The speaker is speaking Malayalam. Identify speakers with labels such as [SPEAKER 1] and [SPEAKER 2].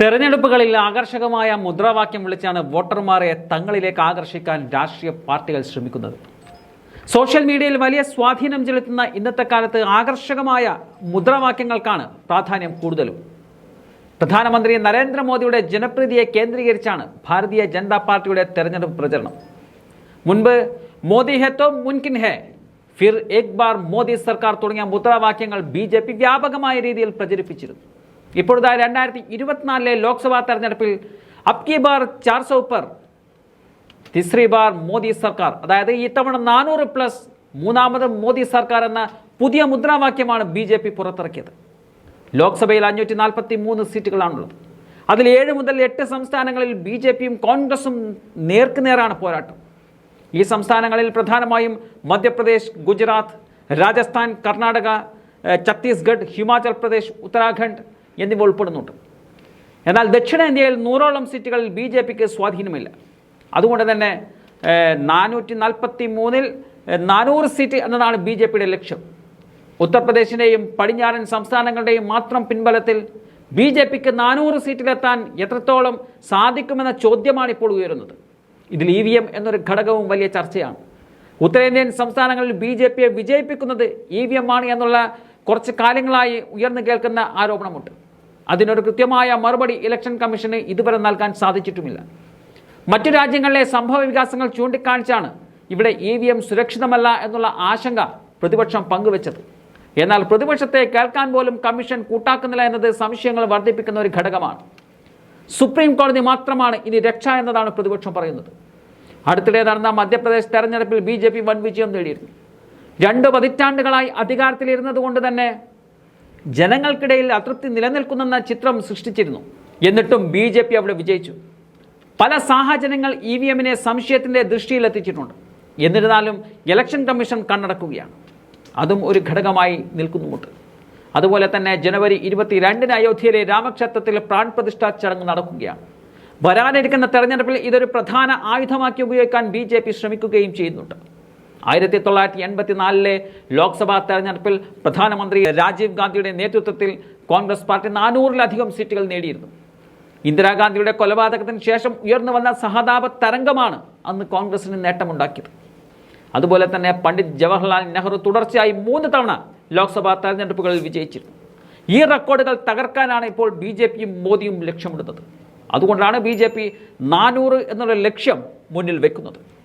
[SPEAKER 1] തെരഞ്ഞെടുപ്പുകളിൽ ആകർഷകമായ മുദ്രാവാക്യം വിളിച്ചാണ് വോട്ടർമാരെ തങ്ങളിലേക്ക് ആകർഷിക്കാൻ രാഷ്ട്രീയ പാർട്ടികൾ ശ്രമിക്കുന്നത്. സോഷ്യൽ മീഡിയയിൽ വലിയ സ്വാധീനം ചെലുത്തുന്ന ഇന്നത്തെ കാലത്ത് ആകർഷകമായ മുദ്രാവാക്യങ്ങൾക്കാണ് പ്രാധാന്യം കൂടുതലും. പ്രധാനമന്ത്രി നരേന്ദ്രമോദിയുടെ ജനപ്രീതിയെ കേന്ദ്രീകരിച്ചാണ് ഭാരതീയ ജനതാ പാർട്ടിയുടെ തെരഞ്ഞെടുപ്പ് പ്രചരണം. മുൻപ് മോദി ഹെ തോ മുൻകിൻ ഹെ ഫിർ എക് ബാർ മോദി സർക്കാർ തുടങ്ങിയ മുദ്രാവാക്യങ്ങൾ ബി വ്യാപകമായ രീതിയിൽ പ്രചരിപ്പിച്ചിരുന്നു. ഇപ്പോഴത്തെ രണ്ടായിരത്തി ഇരുപത്തിനാലിലെ ലോക്സഭാ തെരഞ്ഞെടുപ്പിൽ അബ്കി ബാർ ചാർ സൗ തിസ്രി ബാർ മോദി സർക്കാർ. അതായത് ഇത്തവണ നാനൂറ് പ്ലസ് മൂന്നാമത് മോദി സർക്കാർ എന്ന പുതിയ മുദ്രാവാക്യമാണ് ബി ജെ പി പുറത്തിറക്കിയത്. ലോക്സഭയിൽ അഞ്ഞൂറ്റി നാൽപ്പത്തി മൂന്ന് സീറ്റുകളാണുള്ളത്. അതിൽ ഏഴ് മുതൽ എട്ട് സംസ്ഥാനങ്ങളിൽ ബി ജെ പിയും കോൺഗ്രസും നേർക്കുനേരാണ് പോരാട്ടം. ഈ സംസ്ഥാനങ്ങളിൽ പ്രധാനമായും മധ്യപ്രദേശ് ഗുജറാത്ത് രാജസ്ഥാൻ കർണാടക ഛത്തീസ്ഗഡ് ഹിമാചൽ പ്രദേശ് ഉത്തരാഖണ്ഡ് എന്നിവ ഉൾപ്പെടുന്നുണ്ട്. എന്നാൽ ദക്ഷിണേന്ത്യയിൽ നൂറോളം സീറ്റുകളിൽ ബി ജെ പിക്ക് സ്വാധീനമില്ല. അതുകൊണ്ട് തന്നെ നാനൂറ്റി നാൽപ്പത്തി മൂന്നിൽ നാനൂറ് സീറ്റ് എന്നതാണ് ബി ജെ പിയുടെ ലക്ഷ്യം. ഉത്തർപ്രദേശിന്റെയും പടിഞ്ഞാറൻ സംസ്ഥാനങ്ങളുടെയും മാത്രം പിൻബലത്തിൽ ബി ജെ പിക്ക് നാനൂറ് സീറ്റിലെത്താൻ എത്രത്തോളം സാധിക്കുമെന്ന ചോദ്യമാണ് ഇപ്പോൾ ഉയരുന്നത്. ഇതിൽ ഇ വി എം എന്നൊരു ഘടകവും വലിയ ചർച്ചയാണ്. ഉത്തരേന്ത്യൻ സംസ്ഥാനങ്ങളിൽ ബി ജെ പിയെ വിജയിപ്പിക്കുന്നത് ഇ വി എം ആണ് എന്നുള്ള കുറച്ച് കാലങ്ങളായി ഉയർന്നു കേൾക്കുന്ന ആരോപണമുണ്ട്. അതിനൊരു കൃത്യമായ മറുപടി ഇലക്ഷൻ കമ്മീഷന് ഇതുവരെ നൽകാൻ സാധിച്ചിട്ടുമില്ല. മറ്റു രാജ്യങ്ങളിലെ സംഭവ വികാസങ്ങൾ ചൂണ്ടിക്കാണിച്ചാണ് ഇവിടെ ഇ വി എം സുരക്ഷിതമല്ല എന്നുള്ള ആശങ്ക പ്രതിപക്ഷം പങ്കുവച്ചത്. എന്നാൽ പ്രതിപക്ഷത്തെ കേൾക്കാൻ പോലും കമ്മീഷൻ കൂട്ടാക്കുന്നില്ല എന്നത് സംശയങ്ങൾ വർദ്ധിപ്പിക്കുന്ന ഒരു ഘടകമാണ്. സുപ്രീം കോടതി മാത്രമാണ് ഇനി രക്ഷ എന്നതാണ് പ്രതിപക്ഷം പറയുന്നത്. അടുത്തിടെ നടന്ന മധ്യപ്രദേശ് തെരഞ്ഞെടുപ്പിൽ ബി ജെ പി വൻ വിജയം നേടിയിരുന്നു. രണ്ട് പതിറ്റാണ്ടുകളായി അധികാരത്തിലിരുന്നത് കൊണ്ട് തന്നെ ജനങ്ങൾക്കിടയിൽ അതൃപ്തി നിലനിൽക്കുന്നെന്ന ചിത്രം സൃഷ്ടിച്ചിരുന്നു. എന്നിട്ടും ബി ജെ പി അവിടെ വിജയിച്ചു. പല സാഹചര്യങ്ങൾ ഇ വി എമ്മിനെ സംശയത്തിന്റെ ദൃഷ്ടിയിലെത്തിച്ചിട്ടുണ്ട്. എന്നിരുന്നാലും ഇലക്ഷൻ കമ്മീഷൻ കണ്ണടക്കുകയാണ്. അതും ഒരു ഘടകമായി നിൽക്കുന്നുമുണ്ട്. അതുപോലെ തന്നെ ജനുവരി ഇരുപത്തിരണ്ടിന് അയോധ്യയിലെ രാമക്ഷേത്രത്തിൽ പ്രാൺ പ്രതിഷ്ഠാ ചടങ്ങ് നടക്കുകയാണ്. വരാനിരിക്കുന്ന തെരഞ്ഞെടുപ്പിൽ ഇതൊരു പ്രധാന ആയുധമാക്കി ഉപയോഗിക്കാൻ ബി ശ്രമിക്കുകയും ചെയ്യുന്നുണ്ട്. ആയിരത്തി തൊള്ളായിരത്തി എൺപത്തിനാലിലെ ലോക്സഭാ തെരഞ്ഞെടുപ്പിൽ പ്രധാനമന്ത്രി രാജീവ് ഗാന്ധിയുടെ നേതൃത്വത്തിൽ കോൺഗ്രസ് പാർട്ടി നാനൂറിലധികം സീറ്റുകൾ നേടിയിരുന്നു. ഇന്ദിരാഗാന്ധിയുടെ കൊലപാതകത്തിന് ശേഷം ഉയർന്നു വന്ന സഹതാപ തരംഗമാണ് അന്ന് കോൺഗ്രസിന് നേട്ടമുണ്ടാക്കിയത്. അതുപോലെ തന്നെ പണ്ഡിറ്റ് ജവഹർലാൽ നെഹ്റു തുടർച്ചയായി മൂന്ന് തവണ ലോക്സഭാ തെരഞ്ഞെടുപ്പുകളിൽ വിജയിച്ചിരുന്നു. ഈ റെക്കോർഡുകൾ തകർക്കാനാണ് ഇപ്പോൾ ബി ജെ പിയും മോദിയും ലക്ഷ്യമിടുന്നത്. അതുകൊണ്ടാണ് ബി ജെ പി നാനൂറ് എന്നുള്ള ലക്ഷ്യം മുന്നിൽ വെക്കുന്നത്.